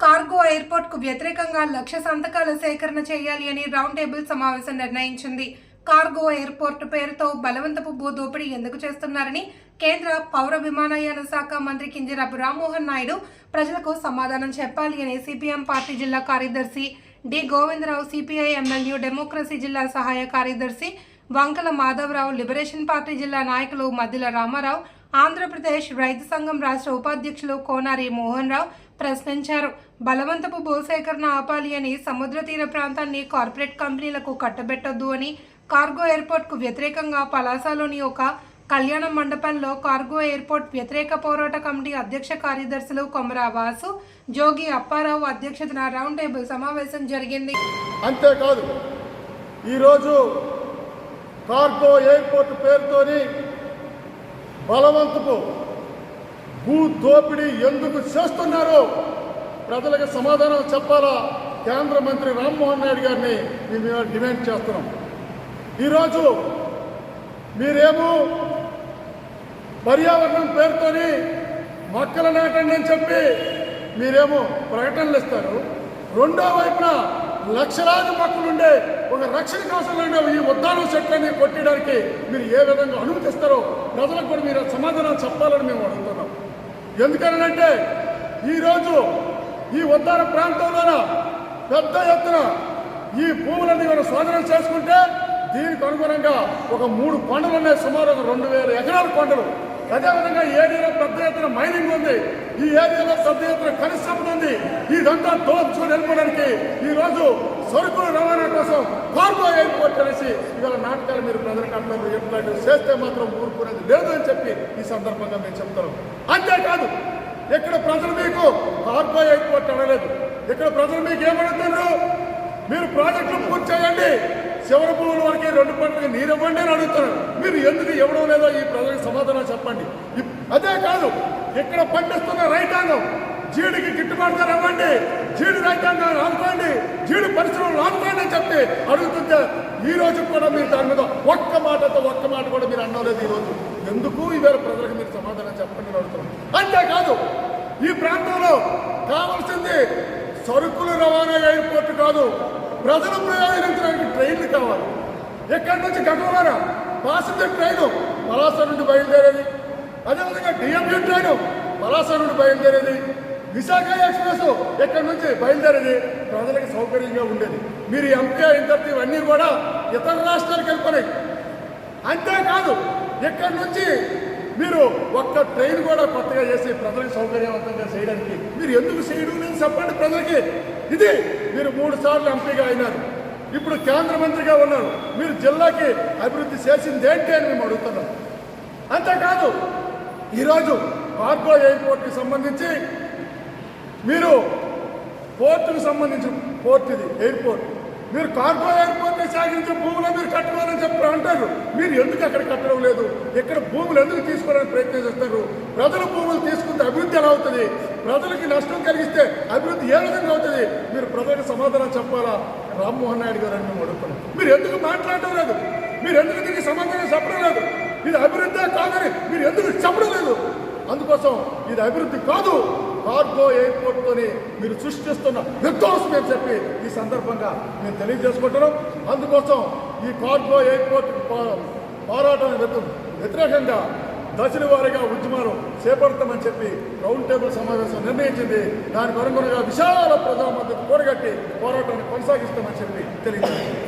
Cargo ఎయిర్పోర్ట్కు వ్యతిరేకంగా లక్ష సంతకాల సేకరణ చేయాలి అని రౌండ్ టేబుల్ సమావేశం నిర్ణయించింది. కార్గో ఎయిర్పోర్ట్ పేరుతో బలవంతపు భూ దోపిడీ ఎందుకు చేస్తున్నారని కేంద్ర పౌర విమానయాన శాఖ మంత్రి కింజరాపు రామ్మోహన్ నాయుడు ప్రజలకు సమాధానం చెప్పాలి అని సిపిఎం పార్టీ జిల్లా కార్యదర్శి D Govindarao CPI MLA democracy జిల్లా సహాయ కార్యదర్శి వంకల మాధవరావు లిబరేషన్ పార్టీ జిల్లా నాయకులు మద్దిల రామారావు ఆంధ్రప్రదేశ్ రైతు సంఘం రాష్ట్ర ఉపాధ్యక్షులు కోనారి మోహన్ రావు ప్రశ్నించారు. బలవంతపు భూసేకరణ ఆపాలి అని సముద్ర తీర ప్రాంతాన్ని కార్పొరేట్ కంపెనీలకు కట్టబెట్టొద్దు అని కార్గో ఎయిర్పోర్ట్కు వ్యతిరేకంగా పలాసలోని ఒక కళ్యాణ మండపంలో కార్గో ఎయిర్పోర్ట్ వ్యతిరేక పోరాట కమిటీ అధ్యక్ష కార్యదర్శులు కొమరా వాసు జోగి అప్పారావు అధ్యక్షతన రౌండ్ టేబుల్ సమావేశం జరిగింది. అంతేకాదు ఈరోజు కార్గో ఎయిర్పోర్ట్ పేరుతోని బలవంతపు భూ దోపిడీ ఎందుకు చేస్తున్నారో ప్రజలకు సమాధానం చెప్పాలా కేంద్ర మంత్రి రామ్మోహన్ నాయుడు గారిని మేము డిమాండ్ చేస్తున్నాం. ఈరోజు మీరేమో పర్యావరణం పేరుతోని మొక్కలు నాటండి అని చెప్పి మీరేమో ప్రకటనలు ఇస్తారు. రెండో వైపున లక్షలాది మొక్కలు ఉండే ఒక రక్షణ కవచంలో ఉండే ఈ ఉద్దానం చెట్లని కొట్టడానికి మీరు ఏ విధంగా అనుమతిస్తారో ప్రజలకు కూడా మీరు సమాధానం చెప్పాలని మేము అడుగుతున్నాం. ఎందుకనంటే ఈరోజు ఈ ఉద్దాన ప్రాంతంలోన పెద్ద ఎత్తున ఈ భూములన్నీ మనం స్వాధీనం చేసుకుంటే దీనికి అనుగుణంగా ఒక మూడు కొండలు ఉన్నాయి సుమారు ఒక రెండు వేల ఎకరాల కొండలు. అదేవిధంగా ఈ ఏరియాలో పెద్ద ఎత్తున మైనింగ్ ఉంది. ఈ ఏరియాలో పెద్ద ఎత్తున కనిష్టం ఉంది. ఇదంతా దోచుకొని వెళ్ళిపోవడానికి ఈ రోజు సరుకుల రవాణా కోసం కార్గో ఎయిర్పోర్ట్ అనేసి ఇవాళ నాటకాలు మీరు ప్రజలకు అంటారు ఎట్లాంటి చేస్తే మాత్రం ఊరుకునేది లేదు అని చెప్పి ఈ సందర్భంగా మేము చెప్తున్నాం. అంతేకాదు ఇక్కడ ప్రజలు మీకు కార్గో ఎయిర్పోర్ట్ అనలేదు. ఇక్కడ ప్రజలు మీకు ఏమడుతున్నారు మీరు ప్రాజెక్టులు పూర్తి చేయండి. చివరి భూముల వరకే రెండు పంటలకు నీరు ఇవ్వండి అని అడుగుతున్నాడు మీరు ఎందుకు ఇవ్వడం లేదో ఈ ప్రజలకు సమాధానం చెప్పండి. అదే కాదు ఇక్కడ పండిస్తున్న రైతాంగం జీడికి గిట్టుబాటు ధర ఇవ్వండి జీడి రైతాంగం రానుకోండి జీడి పరిశ్రమలు రానుకోండి అని చెప్పి అడుగుతుంటే ఈ రోజు కూడా మీరు దాని మీద ఒక్క మాటతో ఒక్క మాట కూడా మీరు అనలేదు ఈ రోజు. ఎందుకు? ఈవేళ ప్రజలకు మీరు సమాధానం చెప్పండి అని అడుగుతున్నాం అంతేకాదు ఈ ప్రాంతంలో కావాల్సింది సరుకులు రవాణా ఎయిర్పోర్ట్ కాదు ప్రజలు ప్రయాణించడానికి ట్రైన్లు కావాలి. ఎక్కడి నుంచి గతంలోన పాసింజర్ ట్రైను పలాస నుండి బయలుదేరేది. అదేవిధంగా డిఎంయూ ట్రైను పలాస నుండి బయలుదేరేది. విశాఖ ఎక్స్ప్రెస్ ఎక్కడి నుంచి బయలుదేరేది? ప్రజలకు సౌకర్యంగా ఉండేది. మీరు ఎంపీ అయిన ఇవన్నీ కూడా ఇతర రాష్ట్రాలకు వెళ్ళిపోయి అంతేకాదు ఎక్కడి నుంచి మీరు ఒక్క ట్రైన్ కూడా కొత్తగా చేసి ప్రజలకు సౌకర్యవంతంగా చేయడానికి మీరు ఎందుకు చేయడం లేదు? చెప్పండి ప్రజలకి. ఇది మీరు మూడు సార్లు ఎంపీగా అయినారు. ఇప్పుడు కేంద్ర మంత్రిగా ఉన్నారు. మీరు జిల్లాకి అభివృద్ధి చేసింది ఏంటి అని మేము అడుగుతున్నాం. అంతేకాదు ఈరోజు కార్గో ఎయిర్పోర్ట్కి సంబంధించి మీరు పోర్టుకు సంబంధించిన పోర్ట్ ఇది ఎయిర్పోర్ట్. మీరు కార్గో ఎయిర్పోర్ట్ని సాగించే భూములు మీరు కట్టుకోవాలని చెప్పారు అంటారు? మీరు ఎందుకు అక్కడ కట్టడం లేదు? ఇక్కడ భూములు ఎందుకు తీసుకోవడానికి ప్రయత్నం చేస్తారు ప్రజల భూములు తీసుకుంటే అభివృద్ధి ఎలా అవుతుంది? ప్రజలకి నష్టం కలిగిస్తే అభివృద్ధి ఏ విధంగా అవుతుంది? మీరు ప్రజలకు సమాధానం చెప్పాలా? రామ్మోహన్ నాయుడు గారు అని మేము అడుగుతున్నాం. మీరు ఎందుకు మాట్లాడటం లేదు? మీరు ఎందుకు దీనికి సమాధానం చెప్పడం లేదు? ఇది అభివృద్ధి కాదని మీరు ఎందుకు చెప్పడం లేదు? అందుకోసం ఇది అభివృద్ధి కాదు. కార్గో ఎయిర్పోర్ట్తోని మీరు సృష్టిస్తున్న విధ్వంసం అని చెప్పి ఈ సందర్భంగా మేము తెలియజేసుకుంటున్నాం. అందుకోసం ఈ కార్గో ఎయిర్పోర్ట్ పోరాటం వ్యతిరేకంగా దశల వారీగా ఉద్యమాలు చేపడతామని చెప్పి రౌండ్ టేబుల్ సమావేశం నిర్ణయించింది. దానికి అనుగుణంగా విశాల ప్రజా మద్దతు కూడగట్టి పోరాటాన్ని కొనసాగిస్తామని చెప్పి తెలియజేస్తుంది